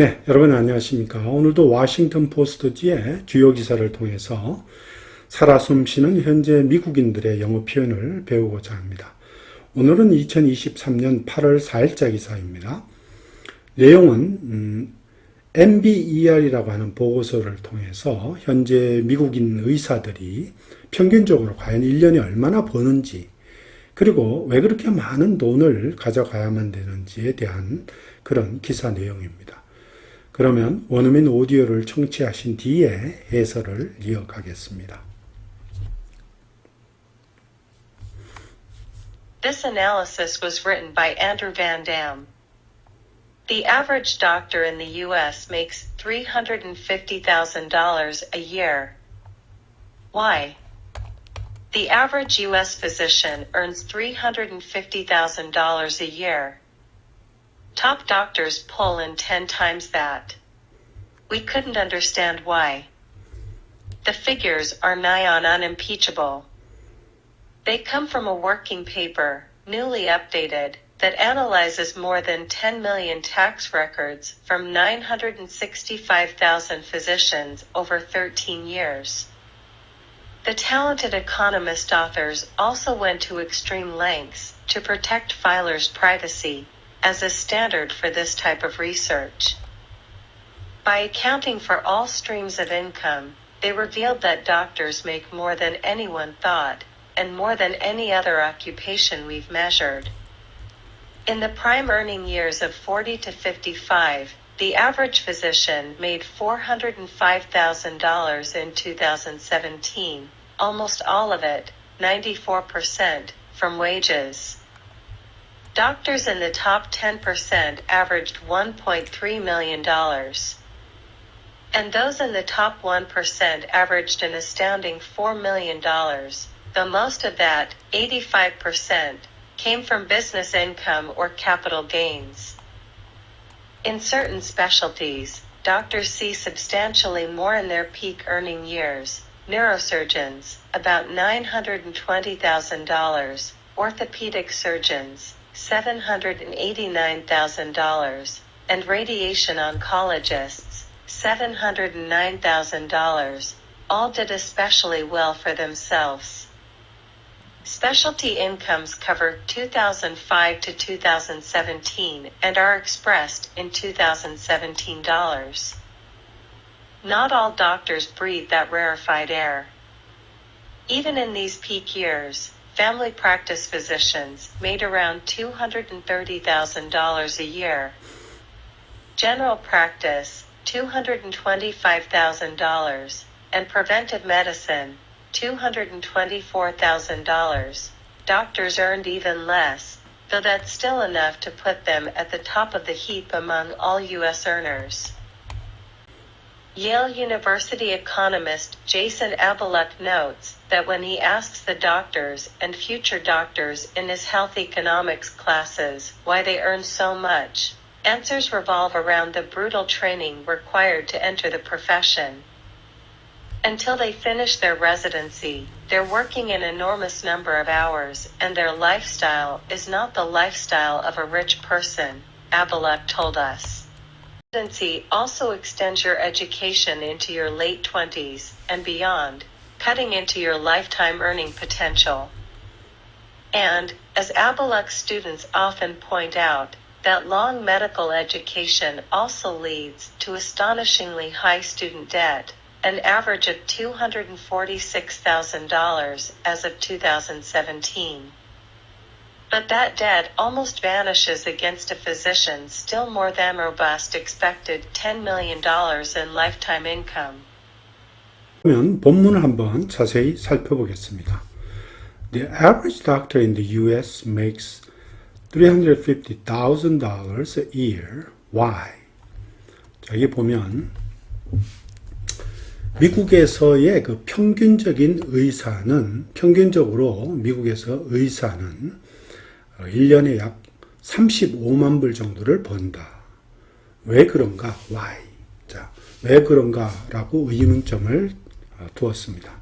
네, 여러분 안녕하십니까. 오늘도 워싱턴 포스트지의 주요 기사를 통해서 살아 숨쉬는 현재 미국인들의 영어 표현을 배우고자 합니다. 오늘은 2023년 8월 4일자 기사입니다. 내용은 음, MBER이라고 하는 보고서를 통해서 현재 미국인 의사들이 평균적으로 과연 1년에 얼마나 버는지 그리고 왜 그렇게 많은 돈을 가져가야만 되는지에 대한 그런 기사 내용입니다. 그러면 원어민 오디오를 청취하신 뒤에 해설을 이어가겠습니다. This analysis was written by Andrew Van Dam. The average doctor in the U.S. makes $350,000 a year. Why? The average U.S. physician earns $350,000 a year. Top doctors pull in 10 times that. We couldn't understand why. The figures are nigh on unimpeachable. They come from a working paper, newly updated, that analyzes more than 10 million tax records from 965,000 physicians over 13 years. The talented economist authors also went to extreme lengths to protect filers' privacy, as a standard for this type of research. By accounting for all streams of income, they revealed that doctors make more than anyone thought, and more than any other occupation we've measured. In the prime earning years of 40 to 55, the average physician made $405,000 in 2017, almost all of it, 94%, from wages. Doctors in the top 10% averaged $1.3 million. And those in the top 1% averaged an astounding $4 million, though most of that, 85%, came from business income or capital gains. In certain specialties, doctors see substantially more in their peak earning years. Neurosurgeons, about $920,000, orthopedic surgeons, $789,000, and radiation oncologists, $709,000, all did especially well for themselves. Specialty incomes cover 2005 to 2017 and are expressed in 2017 dollars. Not all doctors breathe that rarefied air. Even in these peak years, family practice physicians made around $230,000 a year. General practice, $225,000, and preventive medicine, $224,000. Doctors earned even less, though that's still enough to put them at the top of the heap among all U.S. earners. Yale University economist Jason Abeluk notes that when he asks the doctors and future doctors in his health economics classes why they earn so much, answers revolve around the brutal training required to enter the profession. Until they finish their residency, they're working an enormous number of hours, and their lifestyle is not the lifestyle of a rich person, Abeluk told us. Residency also extends your education into your late 20s and beyond, cutting into your lifetime earning potential. And, as Abeluk students often point out, that long medical education also leads to astonishingly high student debt, an average of $246,000 as of 2017. But that debt almost vanishes against a physician still more than robust expected $10 million in lifetime income. 그러면 본문을 한번 자세히 살펴보겠습니다. The average doctor in the US makes $350,000 a year. Why? 자, 여기 보면 미국에서의 그 평균적인 의사는 평균적으로 미국에서 의사는 1년에 약 35만 불 정도를 번다. 왜 그런가? Why? 자, 왜 그런가라고 의문점을 어, 두었습니다.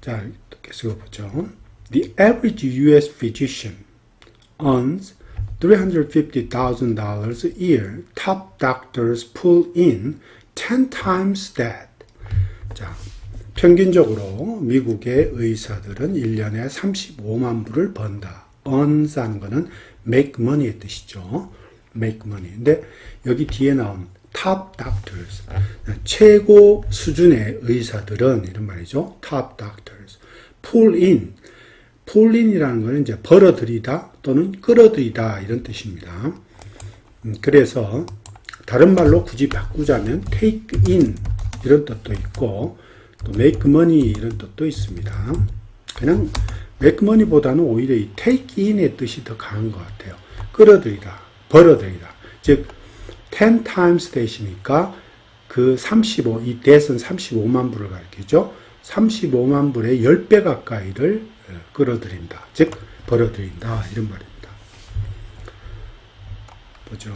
자, 계속 보죠. The average US physician earns $350,000 a year. Top doctors pull in 10 times that. 자, 평균적으로 미국의 의사들은 1년에 35만 불을 번다. earns하는 거는 make money의 뜻이죠. make money. 근데 여기 뒤에 나온 top doctors. 최고 수준의 의사들은 이런 말이죠. top doctors. pull in. pull in이라는 거는 이제 벌어들이다 또는 끌어들이다 이런 뜻입니다. 음, 그래서 다른 말로 굳이 바꾸자면 take in 이런 뜻도 있고 또 make money 이런 뜻도 있습니다. 그냥 make money보다는 오히려 이 take in의 뜻이 더 강한 것 같아요. 끌어들이다, 벌어들이다. 즉 10 times 대시니까 그 35, 이 대은 35만 불을 가리키죠. 35만 불의 10배 가까이를 어, 끌어들인다. 즉, 벌어들인다. 이런 말입니다. 보죠.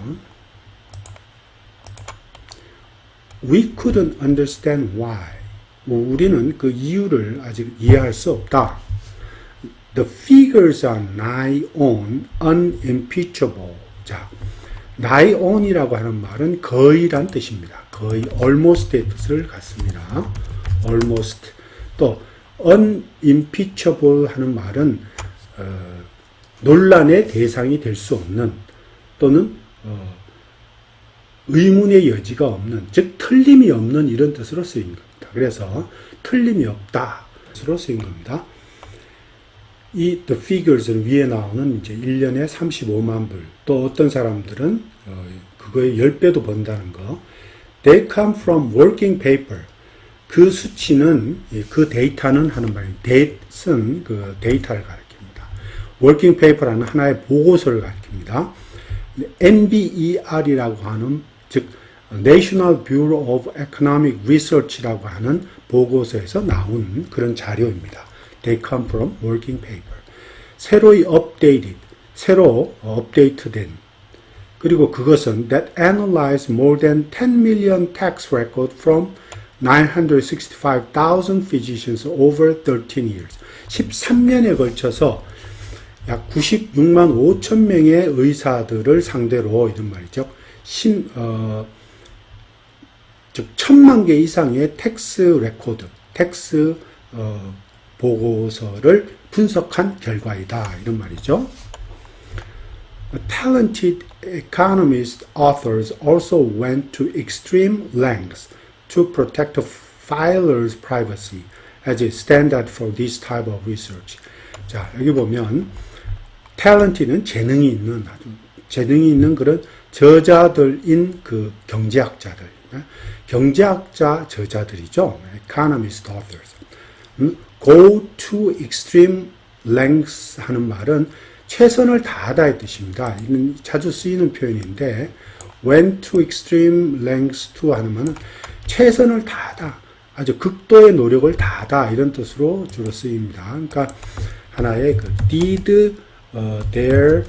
We couldn't understand why. 뭐 우리는 그 이유를 아직 이해할 수 없다. The figures are nigh on unimpeachable. 자, nigh on이라고 하는 말은 거의란 뜻입니다. 거의 almost의 뜻을 갖습니다. almost. 또 unimpeachable 하는 말은 어, 논란의 대상이 될 수 없는 또는 어, 의문의 여지가 없는, 즉 틀림이 없는 이런 뜻으로 쓰인 겁니다. 그래서 틀림이 없다 뜻으로 쓰인 겁니다. 이 the figures는 위에 나오는 이제 1년에 35만 불, 또 어떤 사람들은 어, 그거의 10배도 번다는 거. They come from working paper. 그 수치는 예, 그 데이터는 하는 말이 데이트는 그 데이터를 가리킵니다. working paper라는 하나의 보고서를 가리킵니다. NBER이라고 하는 즉 National Bureau of Economic Research라고 하는 보고서에서 나온 그런 자료입니다. They come from working paper. 새로이 updated, 새로 업데이트된 그리고 그것은 that analyze more than 10 million tax record from 965,000 physicians over 13 years. 13년에 걸쳐서 약 96만 5천 명의 의사들을 상대로 이런 말이죠. 신, 어, 즉 천만 개 이상의 텍스 레코드, 텍스 어, 보고서를 분석한 결과이다 이런 말이죠. Talented economist authors also went to extreme lengths to protect the filer's privacy as a standard for this type of research. 자, 여기 보면 탤런트는 재능이 있는 아주 재능이 있는 그런 저자들인 그 경제학자들, 경제학자 저자들이죠. economist authors. 음, go to extreme lengths 하는 말은 최선을 다하다의 뜻입니다. 이는 자주 쓰이는 표현인데 went to extreme lengths to 말은 최선을 다하다. 아주 극도의 노력을 다하다 이런 뜻으로 주로 쓰입니다. 그러니까 하나의 그 did 어, their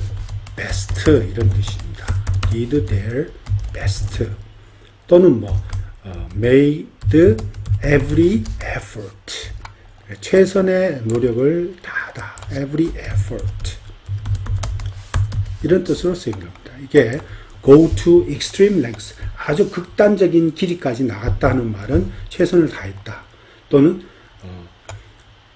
best 이런 뜻입니다. did their best 또는 뭐 어, made every effort 최선의 노력을 다하다 every effort 이런 뜻으로 쓰인 겁니다. 이게 go to extreme lengths 아주 극단적인 길이까지 나갔다는 말은 최선을 다했다 또는 어,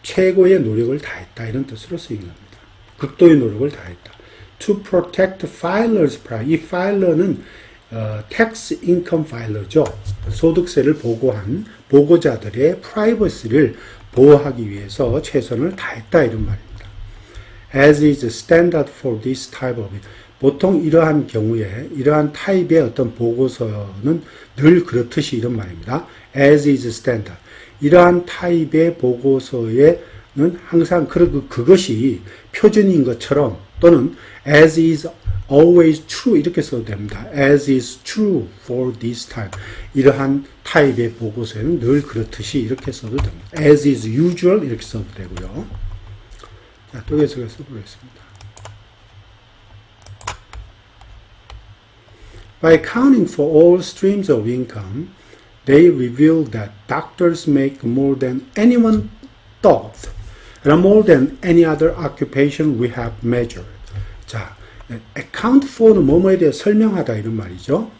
최고의 노력을 다했다 이런 뜻으로 쓰인 겁니다. 극도의 노력을 다했다. To protect filers'. 이 파일러는 어, tax income filer죠. 소득세를 보고한 보고자들의 프라이버시를 보호하기 위해서 최선을 다했다 이런 말입니다. As is standard for this type of 보통 이러한 경우에 이러한 타입의 어떤 보고서는 늘 그렇듯이 이런 말입니다. As is standard. 이러한 타입의 보고서에 는 항상 그, 그것이 표준인 것처럼 또는 as is always true 이렇게 써도 됩니다. as is true for this type. 이러한 타입의 보고서에는 늘 그렇듯이 이렇게 써도 됩니다. as is usual 이렇게 써도 되고요. 자, 또 계속해서 써보겠습니다. By accounting for all streams of income, they reveal that doctors make more than anyone thought and more than any other occupation we have measured. 자, account for는 뭐뭐에 대해 설명하다 이런 말이죠.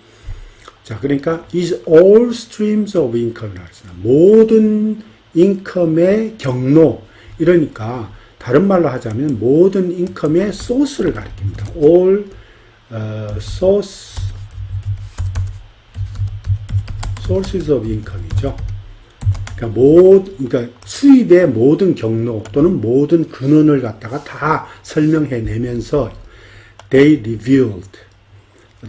자, 그러니까 is all streams of income이라고 했습니다. 모든 인컴의 경로 이러니까 다른 말로 하자면 모든 인컴의 소스를 가리킵니다. all 어, source sources of income이죠. 그러니까 모 그러니까 수입의 모든 경로 또는 모든 근원을 갖다가 다 설명해 내면서 they revealed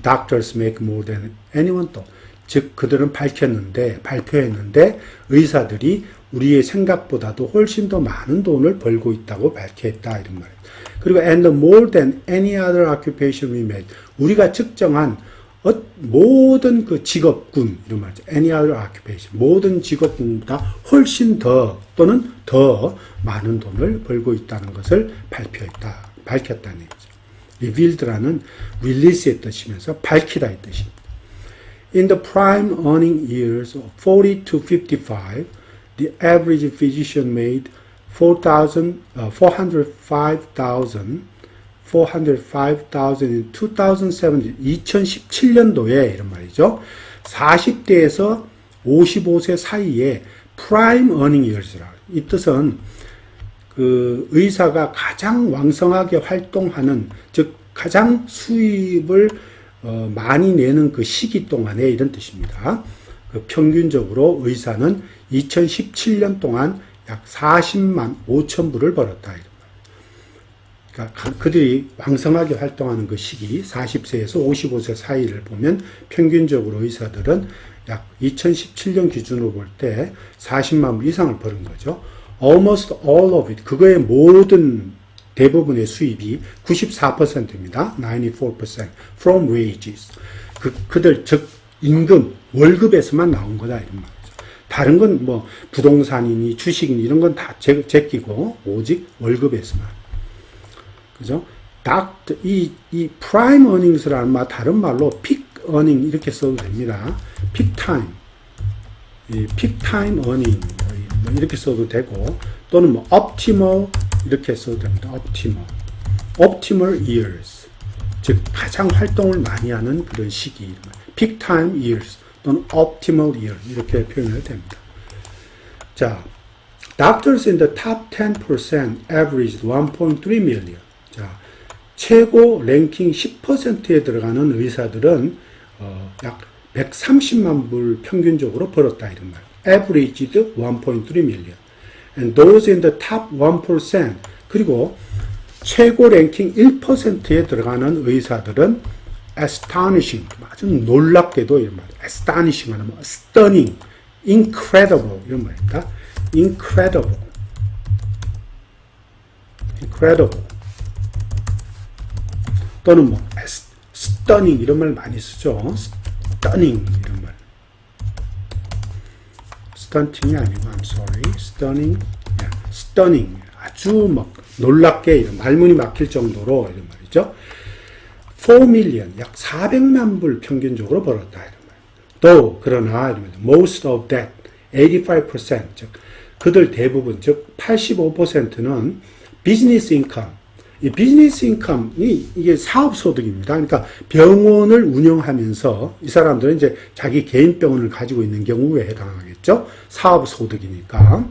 doctors make more than anyone 또. 즉 그들은 밝혔는데 발표했는데 의사들이 우리의 생각보다도 훨씬 더 많은 돈을 벌고 있다고 밝혔다 이런 말이에요. 그리고 and more than any other occupation we made 우리가 측정한 어, 모든 그 직업군 이런 말이죠. any other occupation 모든 직업군보다 훨씬 더 또는 더 많은 돈을 벌고 있다는 것을 발표했다 얘기죠. Revealed라는 release의 뜻이면서 밝히다의 뜻입니다. In the prime earning years of 40 to 55, the average physician made 4,000, uh, 405,000, 405,000 in 2007, 2017년도에 이런 말이죠. 40대에서 55세 사이에 prime earning years라. 이 뜻은 그 의사가 가장 왕성하게 활동하는 즉 가장 수입을 어, 많이 내는 그 시기 동안에 이런 뜻입니다. 그 평균적으로 의사는 2017년 동안 약 40만 5천 불을 벌었다. 그러니까 가- 그들이 왕성하게 활동하는 그 시기 40세에서 55세 사이를 보면 평균적으로 의사들은 약 2017년 기준으로 볼 때 40만 불 이상을 버는 거죠. Almost all of it 그거의 모든 대부분의 수입이 94%입니다. 94% from wages. 그, 그들, 즉, 임금, 월급에서만 나온 거다, 이런 말이죠. 다른 건 뭐, 부동산이니 주식이니 이런 건 다 제끼고, 오직 월급에서만. 그죠? 닥, 이, 이 prime earnings라는 말, 다른 말로 peak earning 이렇게 써도 됩니다. time. 이 peak time earning. 뭐 이렇게 써도 되고, 또는 뭐, optimal 이렇게 써도 됩니다. optimal. optimal years. 즉, 가장 활동을 많이 하는 그런 시기. peak time years 또는 optimal year. 이렇게 표현을 됩니다. 자, doctors in the top 10% averaged 1.3 million. 자, 최고 랭킹 10%에 들어가는 의사들은 어, 약 130만 불 평균적으로 벌었다 이런 말. Averaged 1.3 million. and those in the top 1% 그리고 최고 랭킹 1%에 들어가는 의사들은 astonishing 아주 놀랍게도 이런 말 astonishing 하는 뭐 stunning, incredible 이런 말입니다. incredible, incredible 또는 뭐 stunning 이런 말 많이 쓰죠. stunning 이런 말. Stunting이 아니고 I'm sorry, stunning, yeah, stunning 아주 막 놀랍게 이런 말문이 막힐 정도로 이런 말이죠. 4 million 약 400만 불 평균적으로 벌었다 이런 말. 또 그러나 이러면 most of that 85%즉 그들 대부분 즉 85%는 비즈니스 인컴 이 비즈니스 인컴이 이게 사업 소득입니다. 그러니까 병원을 운영하면서 이 사람들은 이제 자기 개인 병원을 가지고 있는 경우에 해당하겠죠. 사업 소득이니까.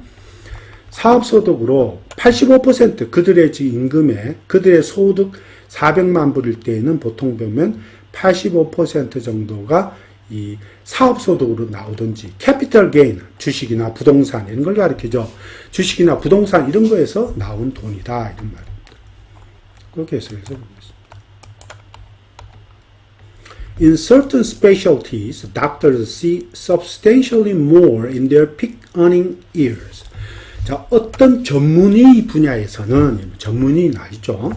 사업 소득으로 85% 그들의 임금에 그들의 소득 400만 불일 때에는 보통 보면 85% 정도가 이 사업 소득으로 나오든지 캐피털 게인 주식이나 부동산 이런 걸 가리키죠. 주식이나 부동산 이런 거에서 나온 돈이다 이런 말 그렇게 해석해서 보겠습니다. In certain specialties, doctors see substantially more in their peak earning years. 자, 어떤 전문의 분야에서는 전문의 아니죠.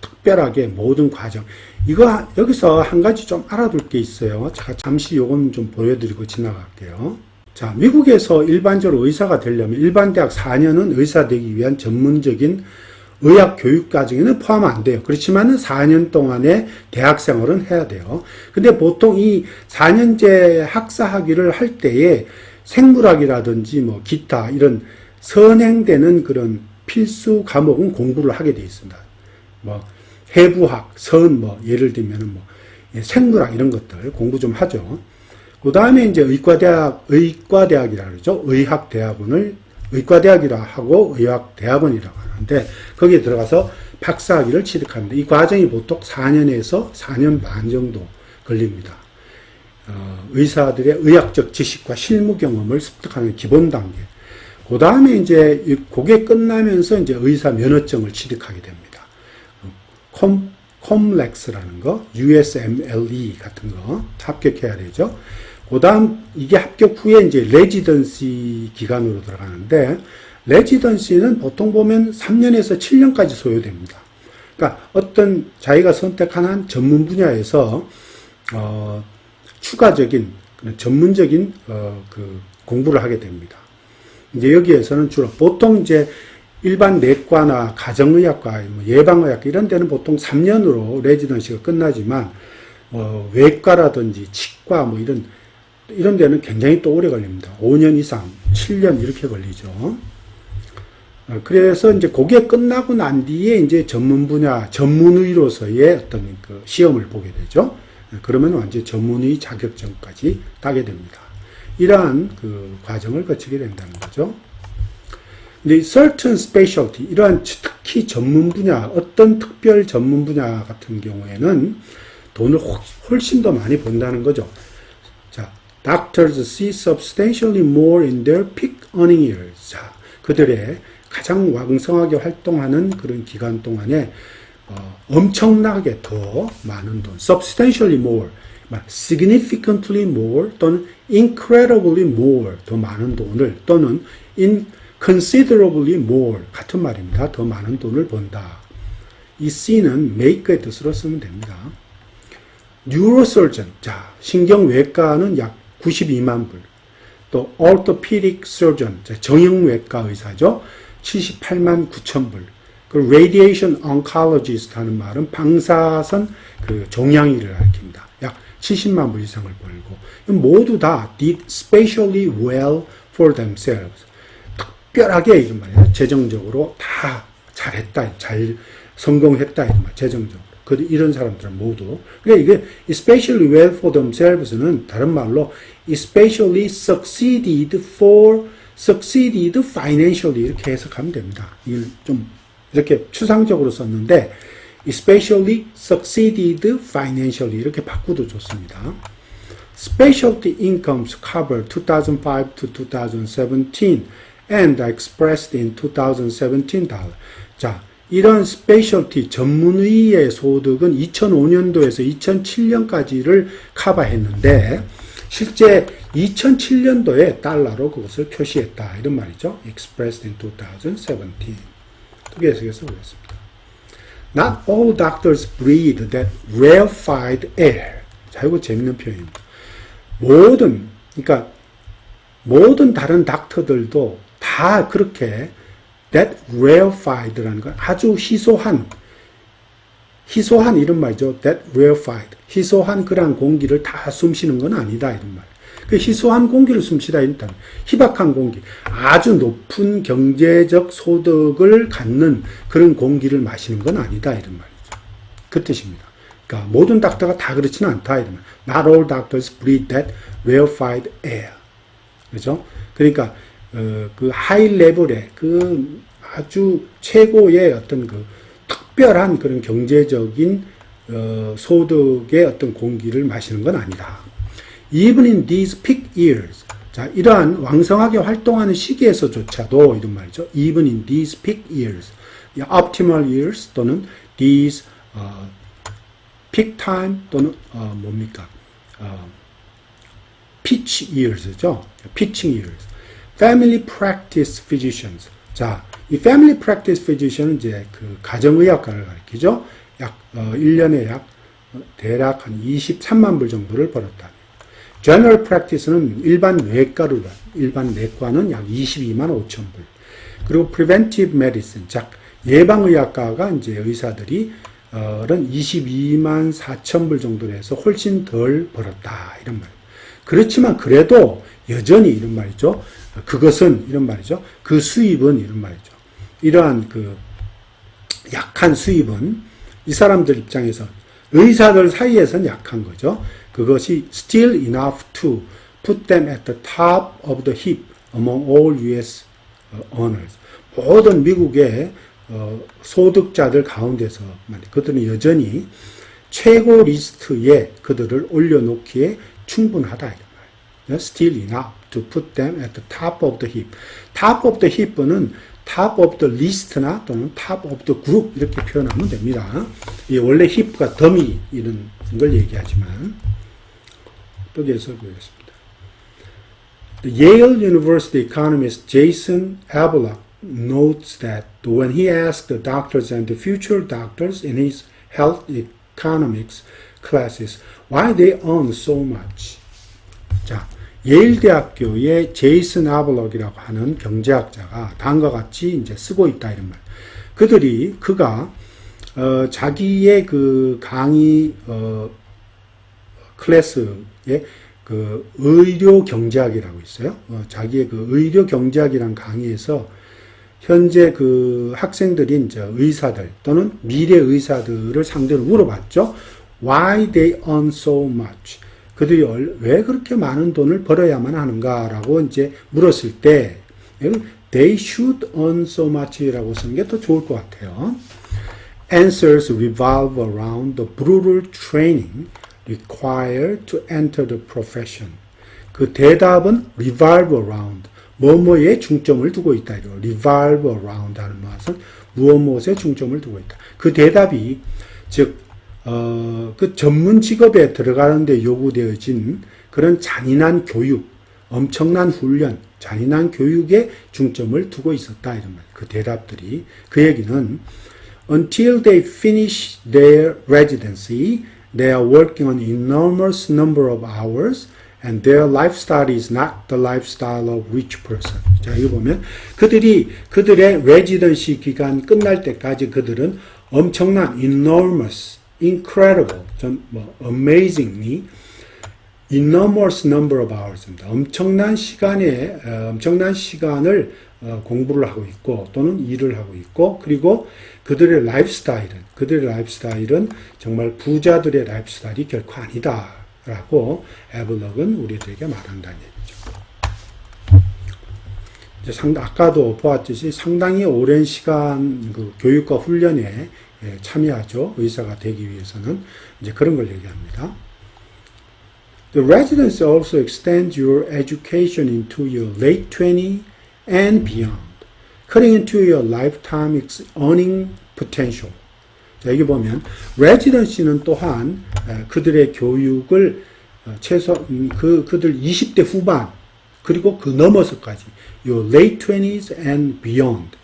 특별하게 모든 과정. 이거 여기서 한 가지 좀 알아둘 게 있어요. 자, 잠시 요건 좀 보여드리고 지나갈게요. 자, 미국에서 일반적으로 의사가 되려면 일반 대학 4년은 의사 되기 위한 전문적인 의학 교육 과정에는 포함 안 돼요. 그렇지만은 4년 동안의 대학 생활은 해야 돼요. 근데 보통 이 4년제 학사 학위를 할 때에 생물학이라든지 뭐 기타 이런 선행되는 그런 필수 과목은 공부를 하게 돼 있습니다. 뭐 해부학, 선, 뭐, 예를 들면은 뭐, 예, 생물학 이런 것들 공부 좀 하죠. 그 다음에 이제 의과대학, 의과대학이라 그러죠. 의학대학원을 의과대학이라 하고 의학대학원이라고 하는데 거기에 들어가서 박사학위를 취득합니다. 이 과정이 보통 4년에서 4년 반 정도 걸립니다. 어, 의사들의 의학적 지식과 실무 경험을 습득하는 기본 단계. 그 다음에 이제 이- 그게 끝나면서 이제 의사 면허증을 취득하게 됩니다. 어, 콤, 콤렉스라는 거, USMLE 같은 거 합격해야 되죠. 그 다음, 이게 합격 후에 이제 레지던시 기간으로 들어가는데, 레지던시는 보통 보면 3년에서 7년까지 소요됩니다. 그러니까 어떤 자기가 선택한 한 전문 분야에서, 어, 추가적인, 전문적인, 어, 그 공부를 하게 됩니다. 이제 여기에서는 주로 보통 이제 일반 내과나 가정의학과, 뭐 예방의학과 이런 데는 보통 3년으로 레지던시가 끝나지만 어, 외과라든지 치과 뭐 이런 이런 데는 굉장히 또 오래 걸립니다. 5년 이상, 7년 이렇게 걸리죠. 어, 그래서 이제 그게 끝나고 난 뒤에 이제 전문 분야, 전문의로서의 어떤 그 시험을 보게 되죠. 어, 그러면 완전 전문의 자격증까지 따게 됩니다. 이러한 그 과정을 거치게 된다는 거죠. 이제 certain specialty 이러한 특히 전문 분야 어떤 특별 전문 분야 같은 경우에는 돈을 훨- 훨씬 더 많이 번다는 거죠. 자, doctors see substantially more in their peak earning years. 자, 그들의 가장 왕성하게 활동하는 그런 기간 동안에 어, 엄청나게 더 많은 돈, substantially more, 막 significantly more 또는 incredibly more 더 많은 돈을 또는 in considerably more 같은 말입니다. 더 많은 돈을 번다. 이 C는 make의 뜻으로 쓰면 됩니다. 뉴로설전, 자, 신경외과는 약 92만 불. 또 orthopedic surgeon, 자, 정형외과 의사죠. 78만 9천 불. 그리고 radiation oncologist 하는 말은 방사선 그 종양이를 가리킵니다. 약 70만 불 이상을 벌고 모두 다 did spatially well for themselves. 특별하게 이런 말이에요. 재정적으로 다 잘했다, 잘 성공했다 이런 말. 재정적으로. 그 이런 사람들은 모두. 그러니까 이게 especially well for themselves는 다른 말로 especially succeeded for succeeded financially 이렇게 해석하면 됩니다. 이걸 좀 이렇게 추상적으로 썼는데 especially succeeded financially 이렇게 바꾸도 좋습니다. Specialty incomes cover 2005 to 2017 and expressed in 2017 dollar. 자, 이런 specialty 전문의의 소득은 2005년도에서 2007년까지를 커버했는데 실제 2007년도에 달러로 그것을 표시했다 이런 말이죠. expressed in 2017. 두개 해석해서 보겠습니다. Not all doctors breathe that rarefied air. 자, 이거 재밌는 표현입니다. 모든, 그러니까 모든 다른 닥터들도 다 그렇게 that rarefied라는 건 아주 희소한, 희소한 이런 말이죠. that rarefied. 희소한 그러한 공기를 다 숨쉬는 건 아니다. 이런 말. 그 희소한 공기를 숨쉬다 일단 희박한 공기, 아주 높은 경제적 소득을 갖는 그런 공기를 마시는 건 아니다 이런 말이죠. 그 뜻입니다. 그러니까 모든 닥터가 다 그렇지는 않다 이런 말. Not all doctors breathe that rarefied air. 그죠? 그러니까 어, 그 하이 레벨의 그 아주 최고의 어떤 그 특별한 그런 경제적인 어, 소득의 어떤 공기를 마시는 건 아니다. Even in these peak years. 자, 이러한 왕성하게 활동하는 시기에서조차도 이런 말이죠. Even in these peak years. 이 optimal years 또는 these 어, peak time 또는 어, 뭡니까? 어, pitch years죠. pitching years. family practice physicians. 자, 이 family practice physician은 이제 그 가정의학과를 가리키죠. 약 어, 1년에 약 어, 대략 한 23만 불 정도를 벌었다. general practice는 일반 외과를 봐. 일반 내과는 약 22만 5천 불. 그리고 preventive medicine, 즉 예방의학과가 이제 의사들이 어는 22만 4천 불 정도 내서 훨씬 덜 벌었다 이런 말. 그렇지만 그래도 여전히 이런 말이죠. 그것은 이런 말이죠. 그 수입은 이런 말이죠. 이러한 그 약한 수입은 이 사람들 입장에서 의사들 사이에서는 약한 거죠. 그것이 still enough to put them at the top of the heap among all U.S. earners. 모든 미국의 어, 소득자들 가운데서. 그들은 여전히 최고 리스트에 그들을 올려놓기에 충분하다 이런 말이에요. Still enough to put them at the top of the heap. Top of the heap는 top of the list나 또는 top of the group 이렇게 표현하면 됩니다. 이 원래 heap가 더미 이런 걸 얘기하지만 여기에서 보겠습니다. The Yale University economist Jason Ablock notes that when he asked the doctors and the future doctors in his health economics classes why they earn so much. 자, 예일 대학교의 제이슨 아블럭이라고 하는 경제학자가 다음과 같이 이제 쓰고 있다 이런 말. 그들이 그가 어, 자기의 그 강의 어, 클래스에 그 의료 경제학이라고 있어요. 어, 자기의 그 의료 경제학이란 강의에서 현재 그 학생들이 이제 의사들 또는 미래 의사들을 상대로 물어봤죠. Why they earn so much? 그들이 얼- 왜 그렇게 많은 돈을 벌어야만 하는가라고 이제 물었을 때 they should earn so much라고 쓰는 게 더 좋을 것 같아요. Answers revolve around the brutal training required to enter the profession. 그 대답은 revolve around 뭐뭐에 중점을 두고 있다. 이거 revolve around 하는 것은 무엇 무엇에 중점을 두고 있다. 그 대답이 즉 어, 그 전문 직업에 들어가는데 요구되어진 그런 잔인한 교육, 엄청난 훈련, 잔인한 교육에 중점을 두고 있었다 이런 말. 그 대답들이 그 얘기는 until they finish their residency, they are working on enormous number of hours. And their lifestyle is not the lifestyle of rich person. 자, 이거 보면 그들이 그들의 레지던시 기간 끝날 때까지 그들은 엄청난 enormous, incredible, 좀뭐 amazingly enormous number of hours입니다. 엄청난 시간에 어, 엄청난 시간을 어, 공부를 하고 있고 또는 일을 하고 있고 그리고 그들의 라이프 스타일은 그들의 라이프 스타일은 정말 부자들의 라이프 스타일이 결코 아니다 라고 에블럭은 우리들에게 말한다는 얘기죠. 이제 상 아까도 보았듯이 상당히 오랜 시간 그 교육과 훈련에 예, 참여하죠. 의사가 되기 위해서는 이제 그런 걸 얘기합니다. The residency also extends your education into your late 20 and beyond, cutting into your lifetime earning potential. 자, 여기 보면 residency는 또한 에, 그들의 교육을 어, 최소 음, 그 그들 20대 후반 그리고 그 넘어서까지 요 late 20s and beyond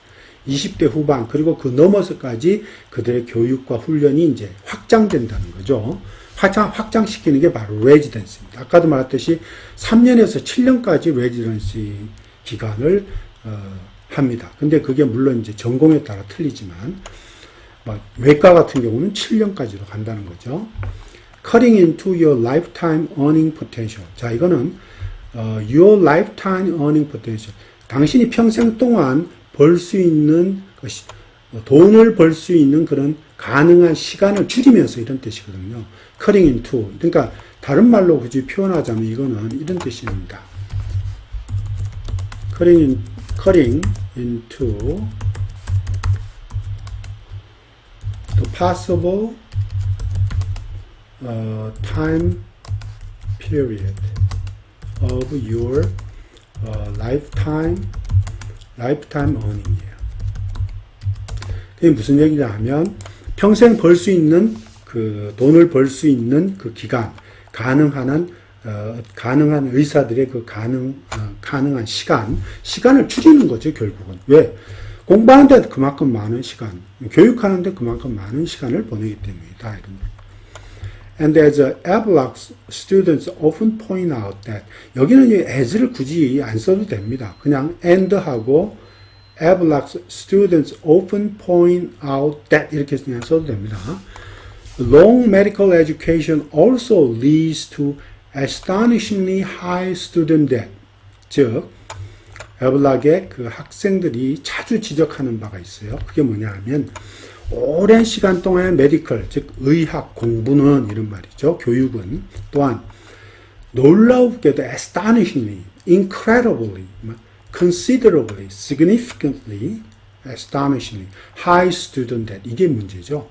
20대 후반 그리고 그 넘어서까지 그들의 교육과 훈련이 이제 확장된다는 거죠. 확장, 확장시키는 게 바로 레지던스입니다. 아까도 말했듯이 3년에서 7년까지 레지던시 기간을 어, 합니다. 근데 그게 물론 이제 전공에 따라 틀리지만 뭐 외과 같은 경우는 7년까지도 간다는 거죠. Cutting into your lifetime earning potential. 자, 이거는 어, your lifetime earning potential. 당신이 평생 동안 벌 수 있는 것이 어, 돈을 벌 수 있는 그런 가능한 시간을 줄이면서 이런 뜻이거든요. cutting into. 그러니까 다른 말로 굳이 표현하자면 이거는 이런 뜻입니다. cutting, in, cutting into the possible uh, time period of your uh, lifetime lifetime earning이에요. 그게 무슨 얘기냐 하면 평생 벌 수 있는 그 돈을 벌 수 있는 그 기간 가능한 한 어, 가능한 의사들의 그 가능 어, 가능한 시간 시간을 줄이는 거죠 결국은 왜 공부하는데 그만큼 많은 시간 교육하는데 그만큼 많은 시간을 보내기 때문이다 이런 거. And as Ablock students often point out that 여기는 이 as를 굳이 안 써도 됩니다. 그냥 and하고 Ablock students often point out that 이렇게 그냥 써도 됩니다. Long medical education also leads to astonishingly high student debt. 즉, 에블락의 그 학생들이 자주 지적하는 바가 있어요. 그게 뭐냐 하면 오랜 시간 동안 메디컬, 즉 의학 공부는 이런 말이죠. 교육은 또한 놀라우게도 astonishingly, incredibly, considerably, significantly, astonishingly, high student debt 이게 문제죠.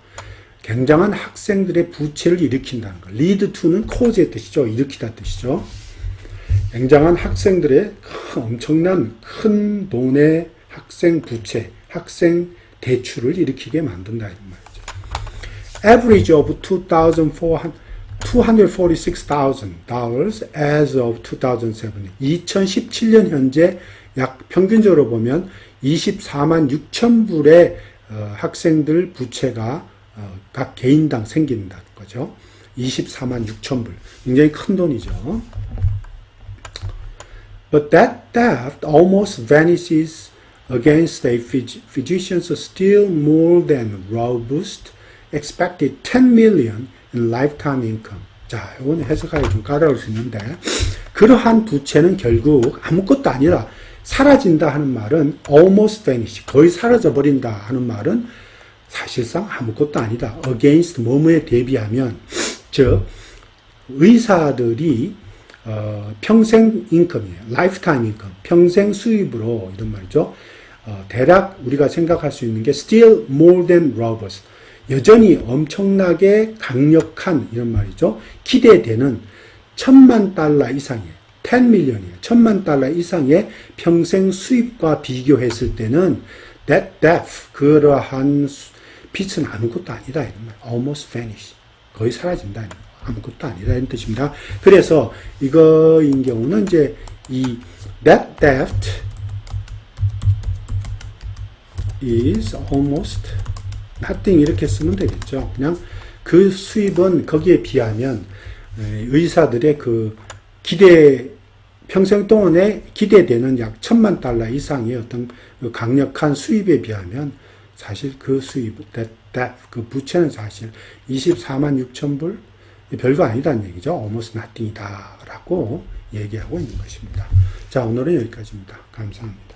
굉장한 학생들의 부채를 일으킨다는 거. lead to는 cause의 뜻이죠. 일으키다 뜻이죠. 굉장한 학생들의 큰, 엄청난 큰 돈의 학생 부채, 학생 대출을 일으키게 만든다 이런 말이죠. Average of 2,400 $246,000 as of 2007. 2017년 현재 약 평균적으로 보면 24만 6천 불의 어, 학생들 부채가 어, 각 개인당 생긴다는 거죠. 24만 6천 불. 굉장히 큰 돈이죠. But that theft almost vanishes against a phys- physician's still more than robust expected 10 million in lifetime income. 자, 이건 해석하기 좀 까다로울 수 있는데, 그러한 부채는 결국 아무것도 아니라 사라진다 하는 말은 almost vanish, 거의 사라져 버린다 하는 말은 사실상 아무것도 아니다. against 뭐뭐에 대비하면, 즉, 의사들이 어, 평생 인컴이에요. 라이프타임 인컴. 평생 수입으로 이런 말이죠. 어, 대략 우리가 생각할 수 있는 게 still more than robbers. 여전히 엄청나게 강력한 이런 말이죠. 기대되는 천만 달러 이상이에요. 10 million이에요. 천만 달러 이상의 평생 수입과 비교했을 때는 that death 그러한 수- 빛은 아무것도 아니다 이런 말. almost vanish. 거의 사라진다. 아무것도 아니다 이런 뜻입니다. 그래서 이거인 경우는 이제 이 that theft is almost nothing 이렇게 쓰면 되겠죠. 그냥 그 수입은 거기에 비하면 에, 의사들의 그 기대 평생 동안에 기대되는 약 천만 달러 이상의 어떤 그 강력한 수입에 비하면 사실 그 수입, that, that, 그 부채는 사실 24만 6천 불 별거 아니다는 얘기죠. almost nothing이다라고 얘기하고 있는 것입니다. 자, 오늘은 여기까지입니다. 감사합니다.